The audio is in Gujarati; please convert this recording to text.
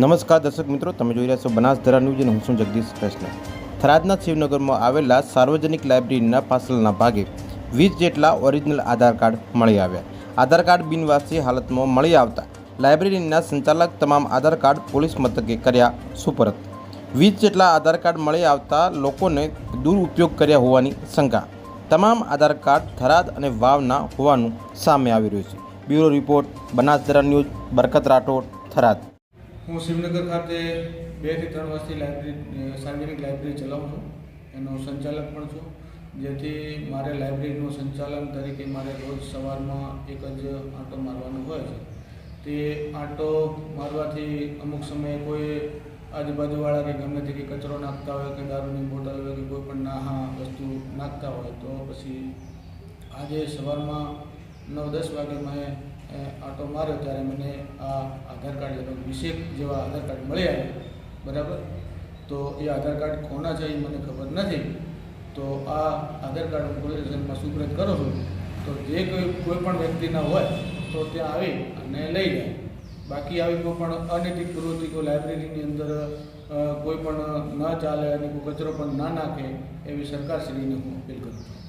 નમસ્કાર દર્શક મિત્રો, તમે જોઈ રહ્યા છો બનાસધરા ન્યૂઝ અને હું છું જગદીશ કૃષ્ણ. થરાદના શિવનગરમાં આવેલા સાર્વજનિક લાઇબ્રેરીના પાસલના ભાગે વીસ જેટલા ઓરિજિનલ આધાર કાર્ડ મળી આવ્યા. આધાર કાર્ડ બિનવાસી હાલતમાં મળી આવતા લાઇબ્રેરીના સંચાલક તમામ આધાર કાર્ડ પોલીસ મથકે કર્યા સુપરત. વીસ જેટલા આધાર કાર્ડ મળી આવતા લોકોને દુરુપયોગ કર્યા હોવાની શંકા. તમામ આધાર કાર્ડ થરાદ અને વાવના હોવાનું સામે આવી રહ્યું છે. Bureau report, Banasdhara news, Barkat Rathod, Tharad. હું શિવનગર ખાતે બેથી ત્રણ વર્ષથી લાઇબ્રેરી સાર્વજનિક લાઇબ્રેરી ચલાવું છું. એનો સંચાલક પણ છું. જેથી મારે લાઇબ્રેરીનું સંચાલન તરીકે મારે રોજ સવારમાં એક જ આંટો મારવાનો હોય છે. તે આંટો મારવાથી અમુક સમયે કોઈ આજુબાજુવાળા કે ગમે તે કચરો નાખતા હોય કે દારૂની બોટલ હોય કે કોઈ પણ નાહા વસ્તુ નાખતા હોય તો પછી આજે સવારમાં નવ દસ વાગે મેં આંટો માર્યો ત્યારે મને આ આધાર કાર્ડ જેવા વીસેક જેવા આધાર કાર્ડ મળ્યા બરાબર? તો એ આધાર કાર્ડ કોના છે એ મને ખબર નથી. તો આ આધાર કાર્ડ હું પોલીસ સ્ટેશનમાં સુપ્રત કરું છું. તો જે કોઈ કોઈ પણ વ્યક્તિના હોય તો ત્યાં આવી અને લઈ જાય. બાકી આવી કોઈ પણ અનૈતિક પ્રવૃત્તિ, કોઈ લાઇબ્રેરીની અંદર કોઈ પણ ન ચાલે અને કોઈ કચરો પણ ના નાખે એવી સરકારશ્રીને હું અપીલ કરું છું.